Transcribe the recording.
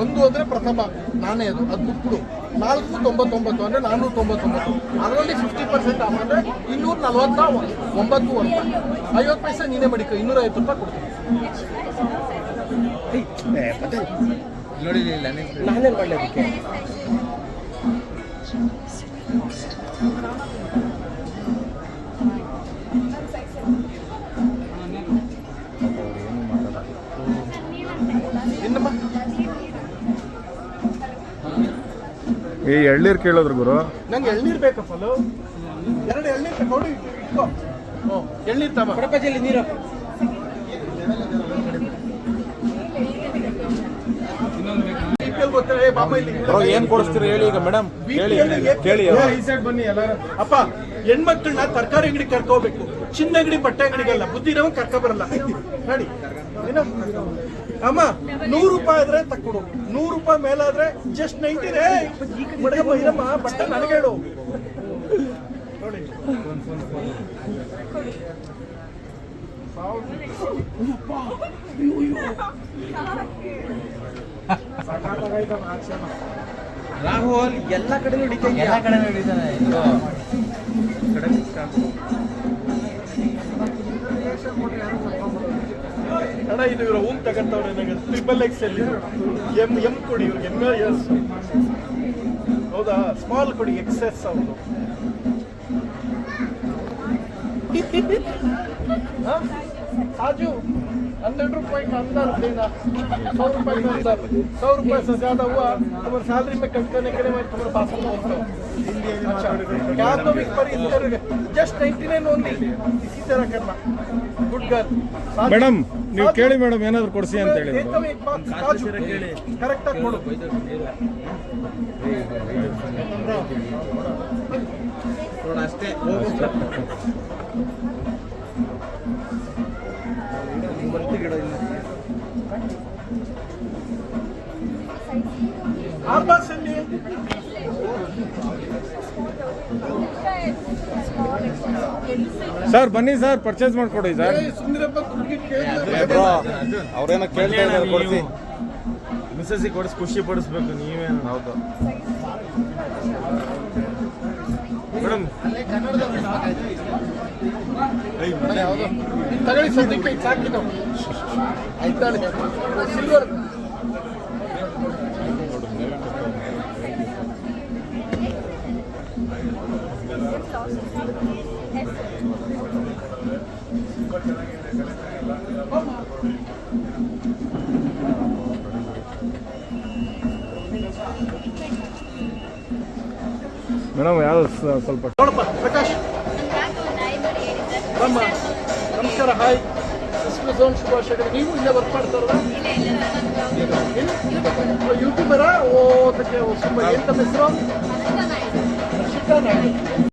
ಒಂದು ಅಂದರೆ ಪ್ರಥಮ ನಾನೇ ಅದು. ಅದು ಬಿಟ್ಬಿಡು. ನಾಲ್ಕು ತೊಂಬತ್ತೊಂಬತ್ತು ಅಂದರೆ ನಾನ್ನೂರ ತೊಂಬತ್ತೊಂಬತ್ತು. ಅದರಲ್ಲಿ ಫಿಫ್ಟಿ ಪರ್ಸೆಂಟ್ ಆಫ್ ಅಂದರೆ ಇನ್ನೂರ ನಲ್ವತ್ತ ಒಂಬತ್ತು ಅಂತ. ಐವತ್ತು ಪೈಸೆ ನೀನೇ ಮಡಿಕ. ಇನ್ನೂರ ಐವತ್ತು ರೂಪಾಯಿ ಕೊಡ್ತೀನಿ. ನೋಡಿ ನಾನೇ ಮಾಡಲಿ ಅದಕ್ಕೆ? ಇನ್ನಮ್ಮ ಈ ಎಳ್ನೀರು ಕೇಳಿದ್ರು ಗುರು. ನಂಗೆ ಎಳ್ನೀರು ಬೇಕಪ್ಪ ಅಲ್ಲೋ ಎರಡು ಎಳ್ನೀರು ತಗೊಂಡು ಇಟ್ಕೋ. ಹ್ಞೂ ಎಳ್ನೀರು ತಮ್ಮ ಕೊಡಪಜಲ್ಲಿ ನೀರು ಏನ್ ಕೊಡಿಸ್ತೀರಿ ಹೇಳಿ ಈಗ ಮೇಡಮ್ ಕೇಳಿ ಕೇಳಿ ಬನ್ನಿ ಅಪ್ಪ ಹೆಣ್ಮಕ್ಳನ್ನ ತರಕಾರಿ ಅಂಗಡಿ ಕರ್ಕೋಬೇಕು. ಚಿನ್ನ ಅಂಗಡಿ ಬಟ್ಟೆ ಅಂಗಡಿಗಲ್ಲ ಬುದ್ಧಿ ಇರೋ ಕರ್ಕ ಬರಲ್ಲ. ನೋಡಿ ಅಮ್ಮ ನೂರು ರೂಪಾಯಿ ಆದ್ರೆ ತಕ್ಕೊಡು. ನೂರು ರೂಪಾಯಿ ಮೇಲಾದ್ರೆ ಜಸ್ಟ್ ನೈಂಟಿ ರೇ ಬಡಗಮ್ಮ ಇರಮ್ಮ ಬಟ್ಟೆ ನನಗೆ ಹೇಳು. ನೋಡಿ. ರಾಹುಲ್ ಎಲ್ಲ ಕಡೆ ಎಲ್ಲ ಕಡೆ ಇದು ಇವರು ಹೂಮ್ ತಗೊಂತವ್ರೆ ನನಗೆ triple X L M M ಕೊಡಿ ಇವ್ರಿಗೆ ಎಂ ಎಸ್ ಹೌದಾ? ಸ್ಮಾಲ್ ಕೊಡಿ ಎಕ್ಸೆಸ್ ಅವರು साजू हंड्रेड रुपए का अंदर देना सौ रुपए का अंदर सौ रुपए से ज्यादा हुआ तुम्हारे सैलरी में कट करने के लिए मैं तुम्हारे पास में होता हूँ अच्छा क्या तो भी पर इस तरह जस्ट नाइन्टी नाइन ओनली इसी तरह करना गुड गर्ल ಮೇಡಮ್ ನೀವು ಕೇಳಿ ಮೇಡಮ್ ಏನಾದ್ರು ಕೊಡಿಸಿ ಅಂತ ಹೇಳಿ एकदम एक बात काजू करेक्ट ಆಗಿ ಕೊಡು ಅಷ್ಟೇ ಅಲ್ಲಿ ಸರ್ ಬನ್ನಿ ಸರ್ ಪರ್ಚೇಸ್ ಮಾಡ್ಕೊಡಿ ಸರ್. ಅವ್ರೇನೋ ಕೇಳ್ತಾ ಇದ್ದಾರೆ ಕೊಡಿಸಿ. ಮಿಸಸ್ಸಿಗೆ ಕೊಡಿಸಿ ಖುಷಿ ಪಡಿಸ್ಬೇಕು ನೀವೇನು? ಹೌದು. ಮೇಡಮ್. ತಗೊಳ್ಳಿ ಸದ್ಯಕ್ಕೆ ಸಾಕಿ ನಾವು ಆಯ್ತಾಳೆ. ಸಿಲ್ವರ್ ಮೇಡಮ್ ಯಾವ ಸ್ವಲ್ಪ ನೋಡಪ್ಪ, ಪ್ರಕಾಶ್. ನಮ್ಮ ನಮಸ್ಕಾರ, ಹಾಯ್. ಝೋನ್ ಶುಭಾಶಯಗಳು. ನೀವು ಇಲ್ಲೇ ವರ್ಕ್ ಮಾಡ್ತಾರಲ್ಲ ಯೂಟ್ಯೂಬರ ಓದಕ್ಕೆ ತುಂಬ ತಮ್ಮ ಹೆಸರು? ಹರ್ಷಿತಾ